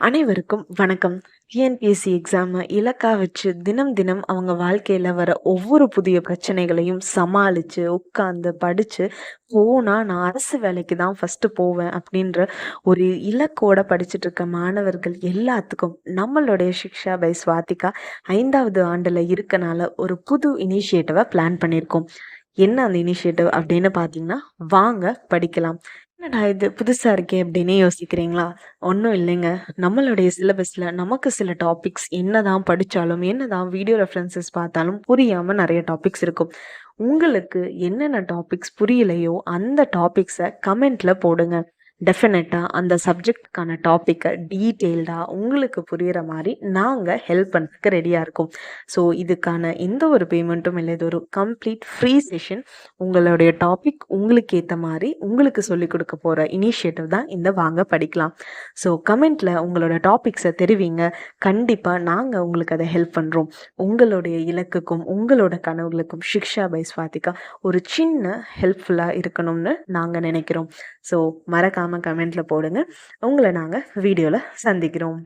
அனைவருக்கும் வணக்கம். டிஎன்பிஎஸ்சி எக்ஸாமை இலக்கா வச்சு தினம் தினம் அவங்க வாழ்க்கையில் வர ஒவ்வொரு புதிய பிரச்சனைகளையும் சமாளித்து உட்காந்து படித்து போனால் நான் அரசு வேலைக்கு தான் ஃபஸ்ட்டு போவேன் அப்படின்ற ஒரு இலக்கோட படிச்சுட்டு இருக்க மாணவர்கள் எல்லாத்துக்கும் நம்மளுடைய சிக்ஷா பை ஸ்வாதிகா ஐந்தாவது ஆண்டில் இருக்கனால ஒரு புது இனிஷியேட்டிவை பிளான் பண்ணியிருக்கோம் என்ன அந்த இனிஷியேட்டிவ் அப்படின்னு பார்த்தீங்கன்னா வாங்க படிக்கலாம். என்னடா இது புதுசாக இருக்கே அப்படின்னு யோசிக்கிறீங்களா? ஒன்றும் இல்லைங்க. நம்மளுடைய சிலபஸில் நமக்கு சில டாபிக்ஸ் என்னதான் என்ன என்னதான் வீடியோ ரெஃபரன்ஸஸ் பார்த்தாலும் புரியாமல் நிறைய டாபிக்ஸ் இருக்கும். உங்களுக்கு என்னென்ன டாபிக்ஸ் புரியலையோ, அந்த டாபிக்ஸை கமெண்ட்டில் போடுங்க. டெஃபினட்டாக அந்த சப்ஜெக்டுக்கான டாப்பிக்கை டீட்டெயில்டாக உங்களுக்கு புரிகிற மாதிரி நாங்கள் ஹெல்ப் பண்ணுறதுக்கு ரெடியாக இருக்கோம். ஸோ இதுக்கான எந்த ஒரு பேமெண்ட்டும் இல்லை. இது ஒரு கம்ப்ளீட் ஃப்ரீ செஷன் உங்களுடைய டாபிக் உங்களுக்கு ஏற்ற மாதிரி உங்களுக்கு சொல்லிக் கொடுக்க போகிற இனிஷியேட்டிவ் தான் இந்த வாங்க படிக்கலாம். ஸோ கமெண்ட்டில் உங்களோட டாபிக்ஸை தெரிவிங்க. கண்டிப்பாக நாங்கள் உங்களுக்கு அதை ஹெல்ப் பண்ணுறோம் உங்களுடைய இலக்குக்கும் உங்களோட கனவுகளுக்கும் ஷிக்ஷா பை ஸ்வாதிகா ஒரு சின்ன ஹெல்ப்ஃபுல்லாக இருக்கணும்னு நாங்கள் நினைக்கிறோம். ஸோ மறக்காமல் கமெண்ட்டில் போடுங்க. உங்களை நாங்கள் வீடியோவில் சந்திக்கிறோம்.